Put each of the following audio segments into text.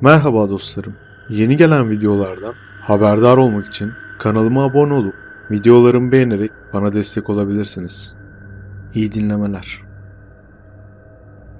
Merhaba dostlarım. Yeni gelen videolardan haberdar olmak için kanalıma abone olup videolarımı beğenerek bana destek olabilirsiniz. İyi dinlemeler.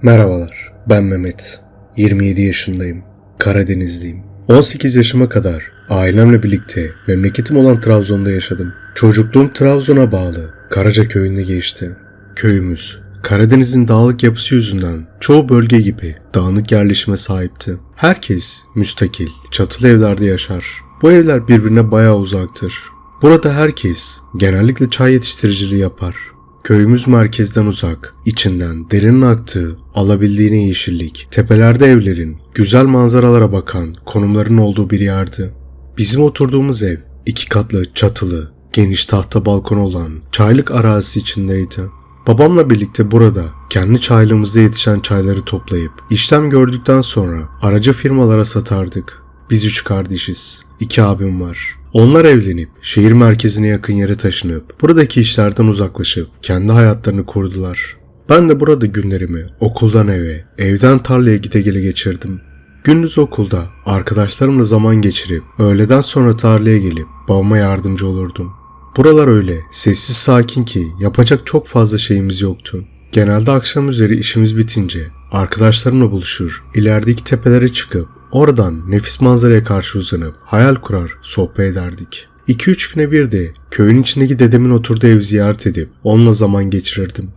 Merhabalar, ben Mehmet. 27 yaşındayım. Karadenizliyim. 18 yaşıma kadar ailemle birlikte memleketim olan Trabzon'da yaşadım. Çocukluğum Trabzon'a bağlı Karaca köyünde geçti. Köyümüz Karadeniz'in dağlık yapısı yüzünden çoğu bölge gibi dağınık yerleşime sahipti. Herkes müstakil, çatılı evlerde yaşar. Bu evler birbirine bayağı uzaktır. Burada herkes genellikle çay yetiştiriciliği yapar. Köyümüz merkezden uzak, içinden derinin aktığı, alabildiğine yeşillik, tepelerde evlerin, güzel manzaralara bakan konumların olduğu bir yerdi. Bizim oturduğumuz ev, iki katlı, çatılı, geniş tahta balkon olan çaylık arazisi içindeydi. Babamla birlikte burada kendi çaylığımızda yetişen çayları toplayıp işlem gördükten sonra aracı firmalara satardık. Biz üç kardeşiz. İki abim var. Onlar evlenip şehir merkezine yakın yere taşınıp buradaki işlerden uzaklaşıp kendi hayatlarını kurdular. Ben de burada günlerimi okuldan eve, evden tarlaya gide gele geçirdim. Gündüz okulda arkadaşlarımla zaman geçirip öğleden sonra tarlaya gelip babama yardımcı olurdum. Buralar öyle sessiz sakin ki yapacak çok fazla şeyimiz yoktu. Genelde akşam üzeri işimiz bitince arkadaşlarımla buluşur, ilerideki tepelere çıkıp oradan nefis manzaraya karşı uzanıp hayal kurar, sohbet ederdik. 2-3 güne bir de köyün içindeki dedemin oturduğu ev ziyaret edip onunla zaman geçirirdim.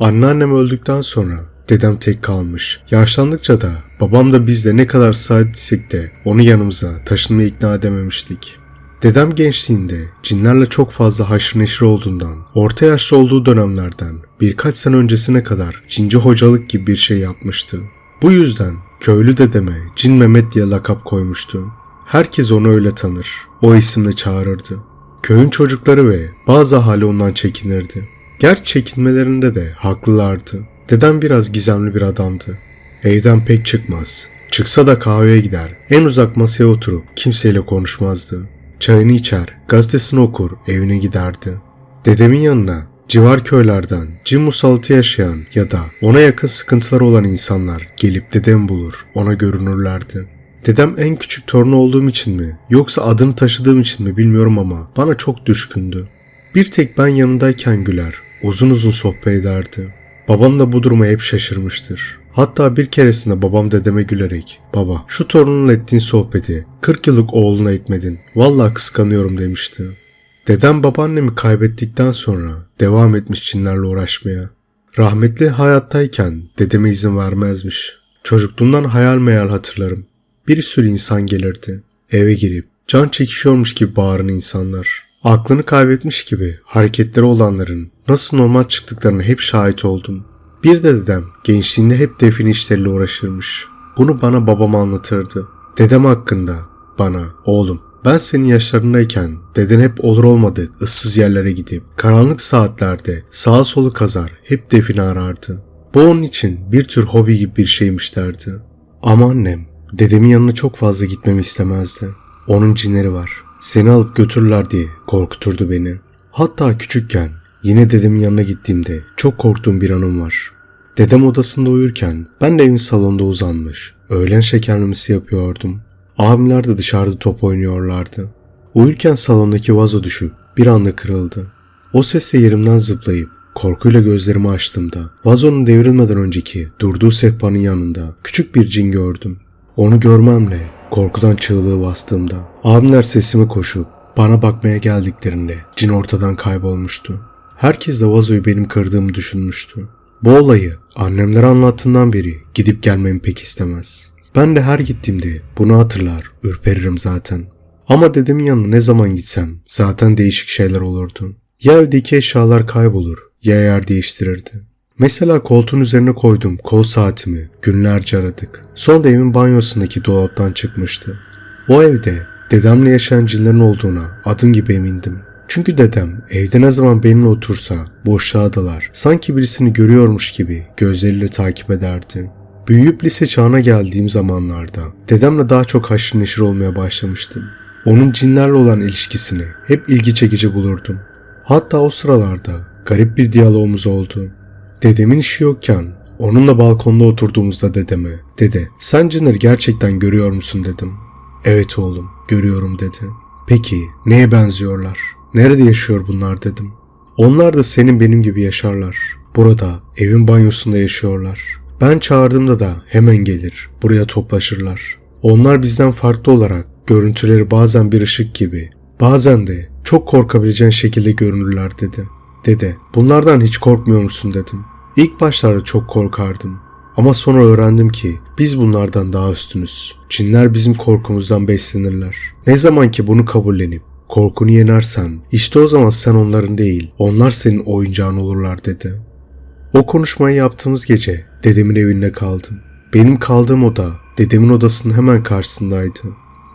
Anneannem öldükten sonra dedem tek kalmış. Yaşlandıkça da babam da biz de ne kadar ısrar de onu yanımıza taşınmaya ikna edememiştik. Dedem gençliğinde cinlerle çok fazla haşır neşir olduğundan, orta yaşlı olduğu dönemlerden birkaç sene öncesine kadar cinci hocalık gibi bir şey yapmıştı. Bu yüzden köylü dedeme Cin Mehmet diye lakap koymuştu. Herkes onu öyle tanır, o isimle çağırırdı. Köyün çocukları ve bazı ahali ondan çekinirdi. Gerçi çekinmelerinde de haklılardı. Dedem biraz gizemli bir adamdı. Evden pek çıkmaz. Çıksa da kahveye gider. En uzak masaya oturup kimseyle konuşmazdı. Çayını içer, gazetesini okur, evine giderdi. Dedemin yanına civar köylerden cin musallatı yaşayan ya da ona yakın sıkıntılar olan insanlar gelip dedem bulur, ona görünürlerdi. Dedem en küçük torunu olduğum için mi yoksa adını taşıdığım için mi bilmiyorum ama bana çok düşkündü. Bir tek ben yanındayken güler, uzun uzun sohbet ederdi. Babam da bu duruma hep şaşırmıştır. Hatta bir keresinde babam dedeme gülerek baba şu torununla ettiğin sohbeti 40 yıllık oğluna etmedin. Vallahi kıskanıyorum demişti. Dedem babaannemi kaybettikten sonra devam etmiş Çinlerle uğraşmaya. Rahmetli hayattayken dedeme izin vermezmiş. Çocukluğumdan hayal meyal hatırlarım. Bir sürü insan gelirdi. Eve girip can çekişiyormuş gibi bağıran insanlar. Aklını kaybetmiş gibi hareketleri olanların nasıl normal çıktıklarını hep şahit oldum. Bir de dedem gençliğinde hep define işleriyle uğraşırmış. Bunu bana babam anlatırdı. Dedem hakkında bana oğlum ben senin yaşlarındayken deden hep olur olmadık ıssız yerlere gidip karanlık saatlerde sağa solu kazar hep define arardı. Bu onun için bir tür hobi gibi bir şeymiş derdi. Ama annem dedemin yanına çok fazla gitmemi istemezdi. Onun cinleri var. Seni alıp götürürler diye korkuturdu beni. Hatta küçükken yine dedemin yanına gittiğimde çok korktuğum bir anım var. Dedem odasında uyurken ben de evin salonda uzanmış. Öğlen şekerlemesi yapıyordum. Abimler de dışarıda top oynuyorlardı. Uyurken salondaki vazo düşüp bir anda kırıldı. O sesle yerimden zıplayıp korkuyla gözlerimi açtığımda vazonun devrilmeden önceki durduğu sehpanın yanında küçük bir cin gördüm. Onu görmemle korkudan çığlığı bastığımda abimler sesime koşup bana bakmaya geldiklerinde cin ortadan kaybolmuştu. Herkes de vazoyu benim kırdığımı düşünmüştü. Bu olayı annemler anlattığından beri gidip gelmemi pek istemez. Ben de her gittiğimde bunu hatırlar, ürperirim zaten. Ama dedemin yanına ne zaman gitsem zaten değişik şeyler olurdu. Ya evdeki eşyalar kaybolur ya yer değiştirirdi. Mesela koltuğun üzerine koyduğum kol saatimi günlerce aradık. Sonra evin banyosundaki dolaptan çıkmıştı. O evde dedemle yaşayan cinlerin olduğuna adım gibi emindim. Çünkü dedem evde ne zaman benimle otursa boşluğa dalar. Sanki birisini görüyormuş gibi gözleriyle takip ederdi. Büyüyüp lise çağına geldiğim zamanlarda dedemle daha çok haşır neşir olmaya başlamıştım. Onun cinlerle olan ilişkisini hep ilgi çekici bulurdum. Hatta o sıralarda garip bir diyalogumuz oldu. Dedemin işi yokken onunla balkonda oturduğumuzda dedeme, dede sen Cinler'i gerçekten görüyor musun dedim. Evet oğlum, görüyorum dedi. Peki neye benziyorlar? Nerede yaşıyor bunlar dedim. Onlar da senin benim gibi yaşarlar. Burada, evin banyosunda yaşıyorlar. Ben çağırdığımda da hemen gelir, buraya toplaşırlar. Onlar bizden farklı olarak görüntüleri bazen bir ışık gibi, bazen de çok korkabileceğin şekilde görünürler dedi. Dede, bunlardan hiç korkmuyor musun dedim. İlk başlarda çok korkardım. Ama sonra öğrendim ki biz bunlardan daha üstünüz. Cinler bizim korkumuzdan beslenirler. Ne zaman ki bunu kabullenip korkunu yenersen işte o zaman sen onların değil onlar senin oyuncağın olurlar dedi. O konuşmayı yaptığımız gece dedemin evinde kaldım. Benim kaldığım oda dedemin odasının hemen karşısındaydı.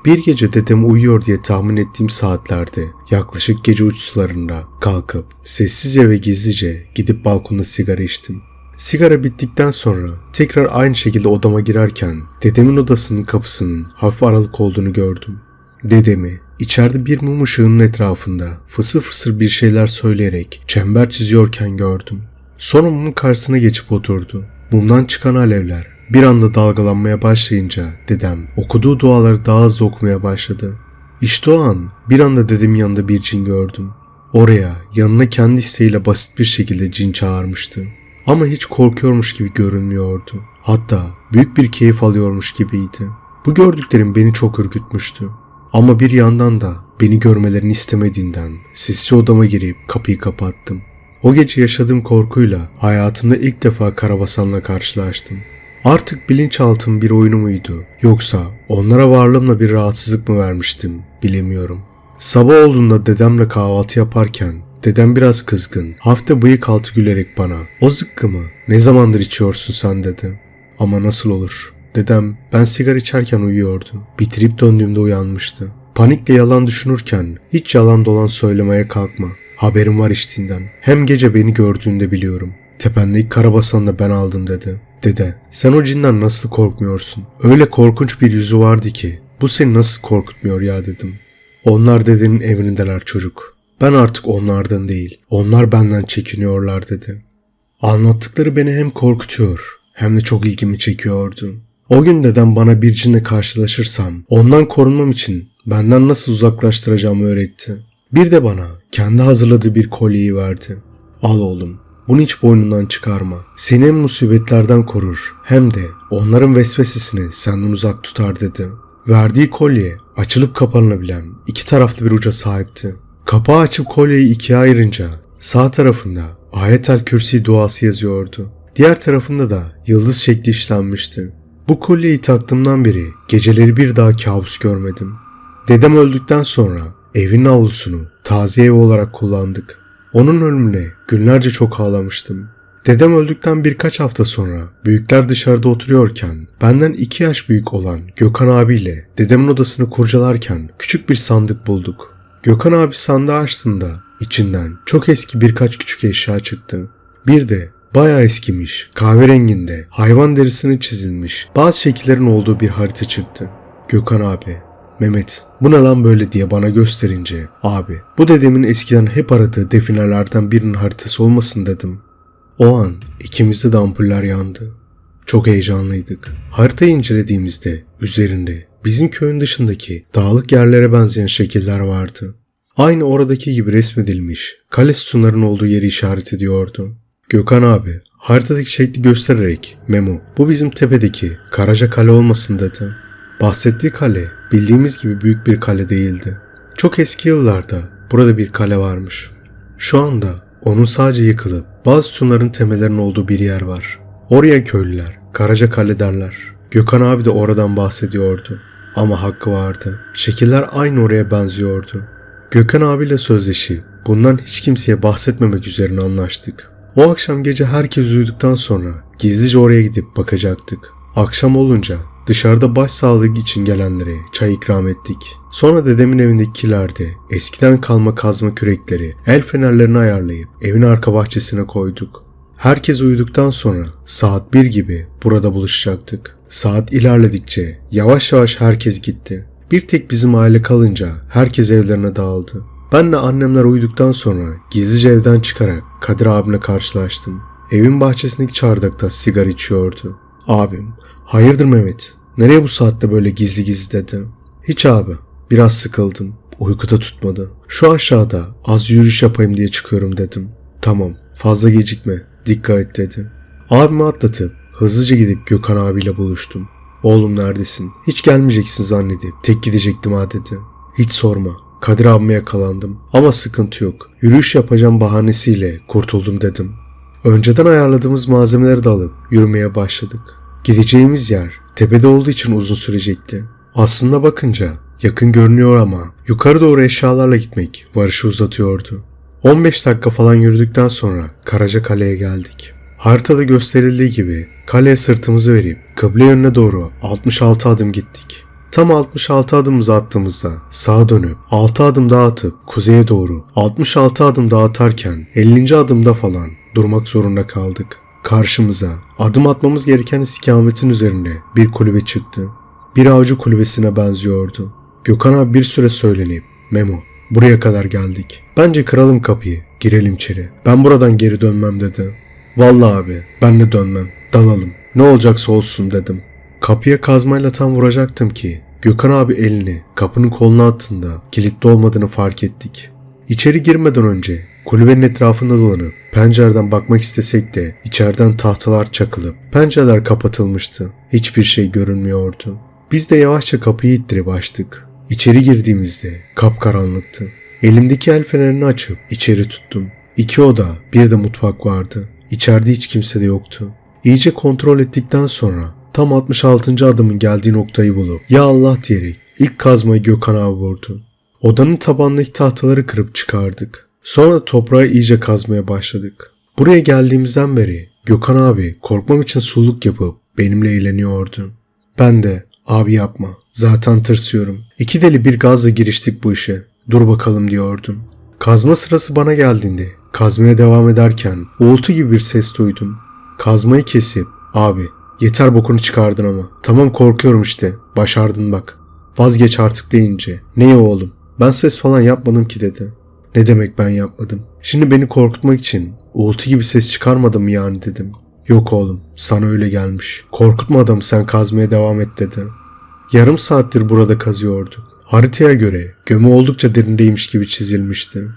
Bir gece dedem uyuyor diye tahmin ettiğim saatlerde yaklaşık gece uç sularında kalkıp sessizce ve gizlice gidip balkonda sigara içtim. Sigara bittikten sonra tekrar aynı şekilde odama girerken dedemin odasının kapısının hafif aralık olduğunu gördüm. Dedemi içeride bir mum ışığının etrafında fısır fısır bir şeyler söyleyerek çember çiziyorken gördüm. Sonra mumun karşısına geçip oturdu. Mumdan çıkan alevler bir anda dalgalanmaya başlayınca dedem okuduğu duaları daha hızlı okumaya başladı. İşte o an bir anda dedemin yanında bir cin gördüm. Oraya yanına kendi isteğiyle basit bir şekilde cin çağırmıştı. Ama hiç korkuyormuş gibi görünmüyordu. Hatta büyük bir keyif alıyormuş gibiydi. Bu gördüklerim beni çok ürkütmüştü. Ama bir yandan da beni görmelerini istemediğinden sessiz odama girip kapıyı kapattım. O gece yaşadığım korkuyla hayatımda ilk defa Karabasan'la karşılaştım. Artık bilinçaltım bir oyunu muydu yoksa onlara varlığımla bir rahatsızlık mı vermiştim bilemiyorum. Sabah olduğunda dedemle kahvaltı yaparken dedem biraz kızgın, hafta bıyık altı gülerek bana o zıkkımı ne zamandır içiyorsun sen dedi. Ama nasıl olur? Dedem ben sigara içerken uyuyordu. Bitirip döndüğümde uyanmıştı. Panikle yalan düşünürken hiç yalan dolan söylemeye kalkma. Haberim var içtiğinden. Hem gece beni gördüğünde biliyorum. Tependeki karabasanı da ben aldım dedi. Dede sen o cinden nasıl korkmuyorsun? Öyle korkunç bir yüzü vardı ki bu seni nasıl korkutmuyor ya dedim. Onlar dedenin emrindeler çocuk. Ben artık onlardan değil. Onlar benden çekiniyorlar dedi. Anlattıkları beni hem korkutuyor hem de çok ilgimi çekiyordu. O gün dedem bana bir cinle karşılaşırsam ondan korunmam için benden nasıl uzaklaştıracağımı öğretti. Bir de bana kendi hazırladığı bir kolyeyi verdi. Al oğlum bunu hiç boynundan çıkarma. Seni hem musibetlerden korur hem de onların vesvesesini senden uzak tutar dedi. Verdiği kolye açılıp kapanılabilen iki taraflı bir uca sahipti. Kapağı açıp kolyeyi ikiye ayırınca sağ tarafında ayetel kürsi duası yazıyordu. Diğer tarafında da yıldız şekli işlenmişti. Bu kolyeyi taktığımdan beri geceleri bir daha kabus görmedim. Dedem öldükten sonra evin avlusunu taze ev olarak kullandık. Onun ölümüne günlerce çok ağlamıştım. Dedem öldükten birkaç hafta sonra büyükler dışarıda oturuyorken benden iki yaş büyük olan Gökhan abiyle dedemin odasını kurcalarken küçük bir sandık bulduk. Gökhan abi sandığı açtığında içinden çok eski birkaç küçük eşya çıktı. Bir de bayağı eskimiş, kahverenginde, hayvan derisine çizilmiş, bazı şekillerin olduğu bir harita çıktı. Gökhan abi, Mehmet bu ne lan böyle diye bana gösterince abi bu dedemin eskiden hep aradığı definelerden birinin haritası olmasın dedim. O an ikimizde de ampuller yandı. Çok heyecanlıydık. Haritayı incelediğimizde üzerinde bizim köyün dışındaki dağlık yerlere benzeyen şekiller vardı. Aynı oradaki gibi resmedilmiş kale sütunların olduğu yeri işaret ediyordu. Gökhan abi haritadaki şekli göstererek Memo bu bizim tepedeki Karaca Kale olmasın dedi. Bahsettiği kale bildiğimiz gibi büyük bir kale değildi. Çok eski yıllarda burada bir kale varmış. Şu anda onun sadece yıkılıp bazı sütunların temellerinin olduğu bir yer var. Oraya köylüler Karaca Kale derler. Gökhan abi de oradan bahsediyordu. Ama hakkı vardı. Şekiller aynı oraya benziyordu. Gökhan abiyle sözleşi bundan hiç kimseye bahsetmemek üzerine anlaştık. O akşam gece herkes uyuduktan sonra gizlice oraya gidip bakacaktık. Akşam olunca Dışarıda baş sağlığı için gelenlere çay ikram ettik. Sonra dedemin evindeki kilerde eskiden kalma kazma kürekleri, el fenerlerini ayarlayıp evin arka bahçesine koyduk. Herkes uyuduktan sonra saat 1 gibi burada buluşacaktık. Saat ilerledikçe yavaş yavaş herkes gitti. Bir tek bizim aile kalınca herkes evlerine dağıldı. Ben de annemler uyuduktan sonra gizlice evden çıkarak Kadir abimle karşılaştım. evin bahçesindeki çardakta sigara içiyordu. Abim, hayırdır Mehmet? Nereye bu saatte böyle gizli gizli dedi. Hiç abi, biraz sıkıldım. Uykuda tutmadı. Şu aşağıda az yürüyüş yapayım diye çıkıyorum dedim. Tamam, fazla gecikme, dikkat et dedi. Abimi atlatıp hızlıca gidip Gökhan abiyle buluştum. Oğlum neredesin? Hiç gelmeyeceksin zannedip tek gidecektim ha dedi. Hiç sorma. Kadir abime yakalandım. Ama sıkıntı yok. Yürüyüş yapacağım bahanesiyle kurtuldum dedim. Önceden ayarladığımız malzemeleri de alıp yürümeye başladık. Gideceğimiz yer tepede olduğu için uzun sürecekti. Aslında bakınca yakın görünüyor ama yukarı doğru eşyalarla gitmek varışı uzatıyordu. 15 dakika falan yürüdükten sonra Karaca Kale'ye geldik. Haritada gösterildiği gibi kaleye sırtımızı verip kıble yönüne doğru 66 adım gittik. Tam 66 adımımızı attığımızda sağa dönüp 6 adım daha atıp kuzeye doğru 66 adım daha atarken 50. adımda falan durmak zorunda kaldık. Karşımıza adım atmamız gereken istikametin üzerinde bir kulübe çıktı. Bir avcı kulübesine benziyordu. Gökhan abi bir süre söylenip Memo buraya kadar geldik. Bence kıralım kapıyı girelim içeri. Ben buradan geri dönmem dedi. Vallahi abi ben de dönmem. Dalalım. Ne olacaksa olsun dedim. Kapıya kazmayla tam vuracaktım ki Gökhan abi elini kapının koluna attığında kilitli olmadığını fark ettik. İçeri girmeden önce kulübenin etrafında dolanıp pencereden bakmak istesek de içeriden tahtalar çakılıp pencereler kapatılmıştı. Hiçbir şey görünmüyordu. Biz de yavaşça kapıyı ittirip açtık. İçeri girdiğimizde kapkaranlıktı. Elimdeki el fenerini açıp içeri tuttum. İki oda, bir de mutfak vardı. İçeride hiç kimse de yoktu. İyice kontrol ettikten sonra tam 66. adımın geldiği noktayı bulup ya Allah diyerek ilk kazmayı Gökhan abi vurdu. Odanın tabanındaki tahtaları kırıp çıkardık. Sonra toprağı iyice kazmaya başladık. Buraya geldiğimizden beri Gökhan abi korkmam için sulluk yapıp benimle eğleniyordu. Ben de abi yapma zaten tırsıyorum. İki deli bir gazla giriştik bu işe. Dur bakalım diyordum. Kazma sırası bana geldiğinde kazmaya devam ederken uğultu gibi bir ses duydum. Kazmayı kesip abi yeter bokunu çıkardın ama. Tamam korkuyorum işte başardın bak. Vazgeç artık deyince. Neyi oğlum ben ses falan yapmadım ki dedi. Ne demek ben yapmadım? Şimdi beni korkutmak için uğultu gibi ses çıkarmadım yani dedim. Yok oğlum sana öyle gelmiş. Korkutma adamı sen kazmaya devam et dedi. Yarım saattir burada kazıyorduk. Haritaya göre gömü oldukça derindeymiş gibi çizilmişti.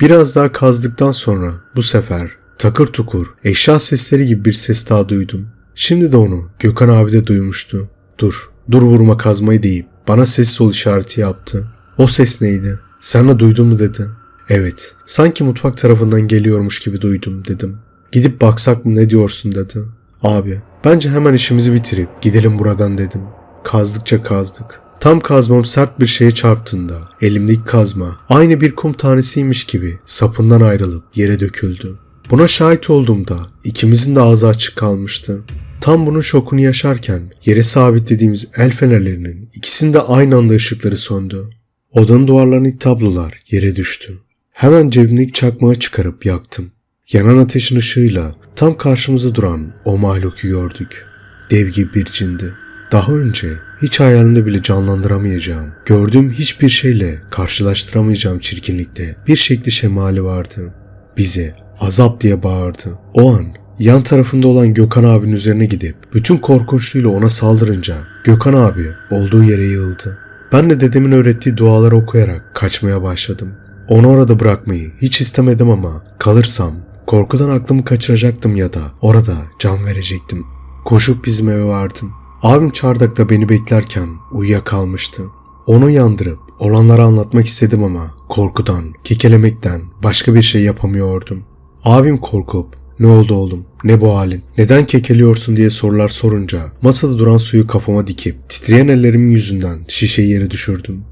Biraz daha kazdıktan sonra bu sefer takır tukur eşya sesleri gibi bir ses daha duydum. Şimdi de onu Gökhan abi de duymuştu. Dur, dur vurma kazmayı deyip bana ses sol işareti yaptı. O ses neydi? Sen de duydun mu dedi. Evet, sanki mutfak tarafından geliyormuş gibi duydum dedim. Gidip baksak mı ne diyorsun dedi. Abi, bence hemen işimizi bitirip gidelim buradan dedim. Kazdıkça kazdık. Tam kazmam sert bir şeye çarptığında elimdeki kazma aynı bir kum tanesiymiş gibi sapından ayrılıp yere döküldü. Buna şahit olduğumda ikimizin de ağzı açık kalmıştı. Tam bunun şokunu yaşarken yere sabitlediğimiz el fenerlerinin ikisinde aynı anda ışıkları söndü. Odanın duvarlarındaki tablolar yere düştü. Hemen cebimdeki çakmağı çıkarıp yaktım. Yanan ateşin ışığıyla tam karşımızda duran o mahluku gördük. Dev gibi bir cindi. Daha önce hiç hayalimde bile canlandıramayacağım, gördüğüm hiçbir şeyle karşılaştıramayacağım çirkinlikte bir şekli şemali vardı. Bize azap diye bağırdı. O an yan tarafında olan Gökhan abinin üzerine gidip bütün korkunçluğuyla ona saldırınca Gökhan abi olduğu yere yığıldı. Ben de dedemin öğrettiği duaları okuyarak kaçmaya başladım. Onu orada bırakmayı hiç istemedim ama kalırsam korkudan aklımı kaçıracaktım ya da orada can verecektim. Koşup bizim eve vardım. Abim çardakta beni beklerken uyuyakalmıştı. Onu yandırıp olanları anlatmak istedim ama korkudan, kekelemekten başka bir şey yapamıyordum. Abim korkup ne oldu oğlum? Ne bu halin? Neden kekeliyorsun diye sorular sorunca masada duran suyu kafama dikip titreyen ellerimin yüzünden şişeyi yere düşürdüm.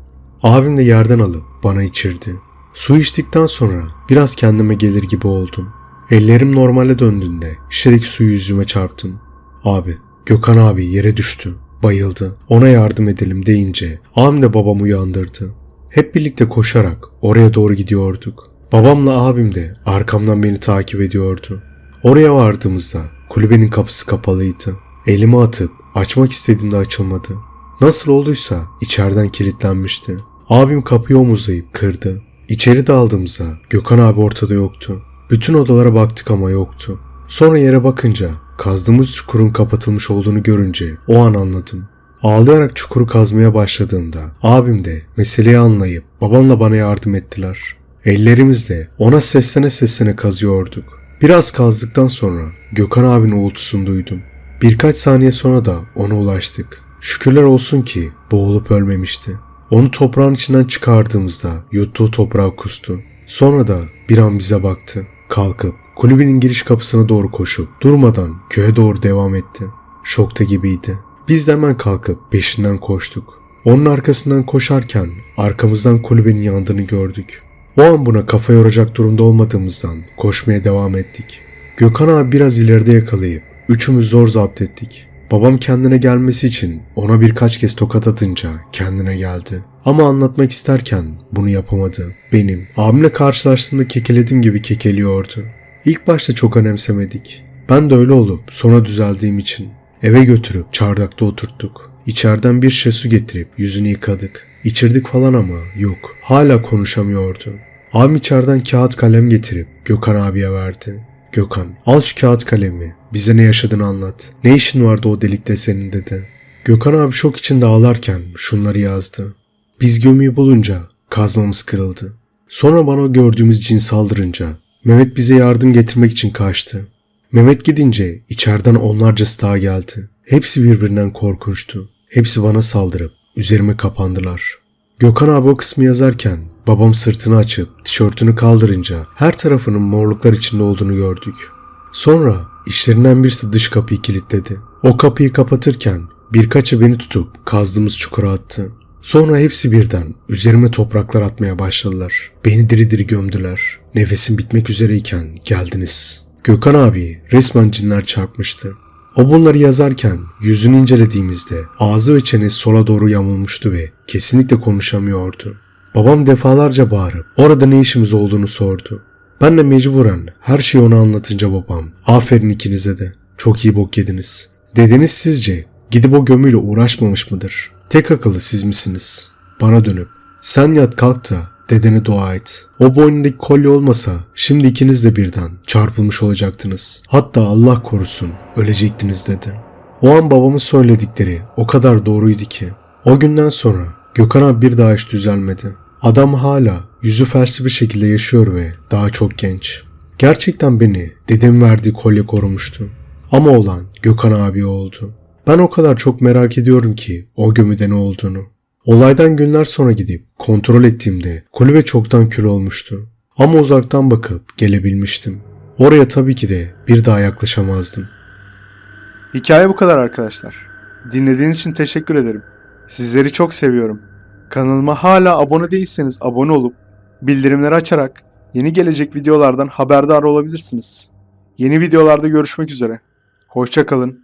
Abim de yerden alıp bana içirdi. Su içtikten sonra biraz kendime gelir gibi oldum. Ellerim normale döndüğünde şişedeki suyu yüzüme çarptım. Abi, Gökhan abi yere düştü. Bayıldı. Ona yardım edelim deyince abim de babamı uyandırdı. Hep birlikte koşarak oraya doğru gidiyorduk. Babamla abim de arkamdan beni takip ediyordu. Oraya vardığımızda kulübenin kapısı kapalıydı. Elimi atıp açmak istediğimde açılmadı. Nasıl olduysa içeriden kilitlenmişti. Abim kapıyı omuzlayıp kırdı. İçeri daldığımızda Gökhan abi ortada yoktu. Bütün odalara baktık ama yoktu. Sonra yere bakınca kazdığımız çukurun kapatılmış olduğunu görünce o an anladım. Ağlayarak çukuru kazmaya başladığımda abim de meseleyi anlayıp babamla bana yardım ettiler. Ellerimizle ona seslene seslene kazıyorduk. Biraz kazdıktan sonra Gökhan abinin uğultusunu duydum. Birkaç saniye sonra da ona ulaştık. Şükürler olsun ki boğulup ölmemişti. Onu toprağın içinden çıkardığımızda yuttuğu toprağı kustu. Sonra da bir an bize baktı. Kalkıp kulübün giriş kapısına doğru koşup durmadan köye doğru devam etti. Şokta gibiydi. Biz de hemen kalkıp peşinden koştuk. Onun arkasından koşarken arkamızdan kulübenin yandığını gördük. O an buna kafa yoracak durumda olmadığımızdan koşmaya devam ettik. Gökhan abi biraz ileride yakalayıp üçümüz zor zapt ettik. Babam kendine gelmesi için ona birkaç kez tokat atınca kendine geldi. Ama anlatmak isterken bunu yapamadı. Benim abimle karşılaştığımda kekelediğim gibi kekeliyordu. İlk başta çok önemsemedik. Ben de öyle olup sonra düzeldiğim için eve götürüp çardakta oturttuk. İçeriden bir şişe getirip yüzünü yıkadık. İçirdik falan ama yok. Hala konuşamıyordu. Abim içeriden kağıt kalem getirip Gökhan abiye verdi. Gökhan al şu kağıt kalemi. Bize ne yaşadığını anlat. Ne işin vardı o delikte senin dedi. Gökhan abi şok içinde ağlarken şunları yazdı. Biz gömüyü bulunca kazmamız kırıldı. Sonra bana gördüğümüz cin saldırınca Mehmet bize yardım getirmek için kaçtı. Mehmet gidince içeriden onlarcası daha geldi. Hepsi birbirinden korkunçtu. Hepsi bana saldırıp üzerime kapandılar. Gökhan abi o kısmı yazarken babam sırtını açıp tişörtünü kaldırınca her tarafının morluklar içinde olduğunu gördük. Sonra işlerinden birisi dış kapıyı kilitledi. O kapıyı kapatırken birkaçı beni tutup kazdığımız çukura attı. Sonra hepsi birden üzerime topraklar atmaya başladılar. Beni diri diri gömdüler. Nefesim bitmek üzereyken geldiniz. Gökhan abi resmen cinler çarpmıştı. O bunları yazarken yüzünü incelediğimizde ağzı ve çenesi sola doğru yamulmuştu ve kesinlikle konuşamıyordu. Babam defalarca bağırıp orada ne işimiz olduğunu sordu. Ben de mecburen her şeyi ona anlatınca babam aferin ikinize de çok iyi bok yediniz. Dediniz sizce gidip o gömüyle uğraşmamış mıdır? Tek akıllı siz misiniz? Bana dönüp sen yat kalk da dedene dua et. O boynundaki kolye olmasa şimdi ikiniz de birden çarpılmış olacaktınız. Hatta Allah korusun ölecektiniz dedi. O an babamın söyledikleri o kadar doğruydu ki. O günden sonra Gökhan abi bir daha hiç düzelmedi. Adam hala yüzü felsi bir şekilde yaşıyor ve daha çok genç. Gerçekten beni dedem verdiği kolye korumuştu. Ama olan Gökhan abi oldu. Ben o kadar çok merak ediyorum ki o gömüde ne olduğunu. Olaydan günler sonra gidip kontrol ettiğimde kulübe çoktan kül olmuştu. Ama uzaktan bakıp gelebilmiştim. Oraya tabii ki de bir daha yaklaşamazdım. Hikaye bu kadar arkadaşlar. Dinlediğiniz için teşekkür ederim. Sizleri çok seviyorum. Kanalıma hala abone değilseniz abone olup bildirimleri açarak yeni gelecek videolardan haberdar olabilirsiniz. Yeni videolarda görüşmek üzere. Hoşça kalın.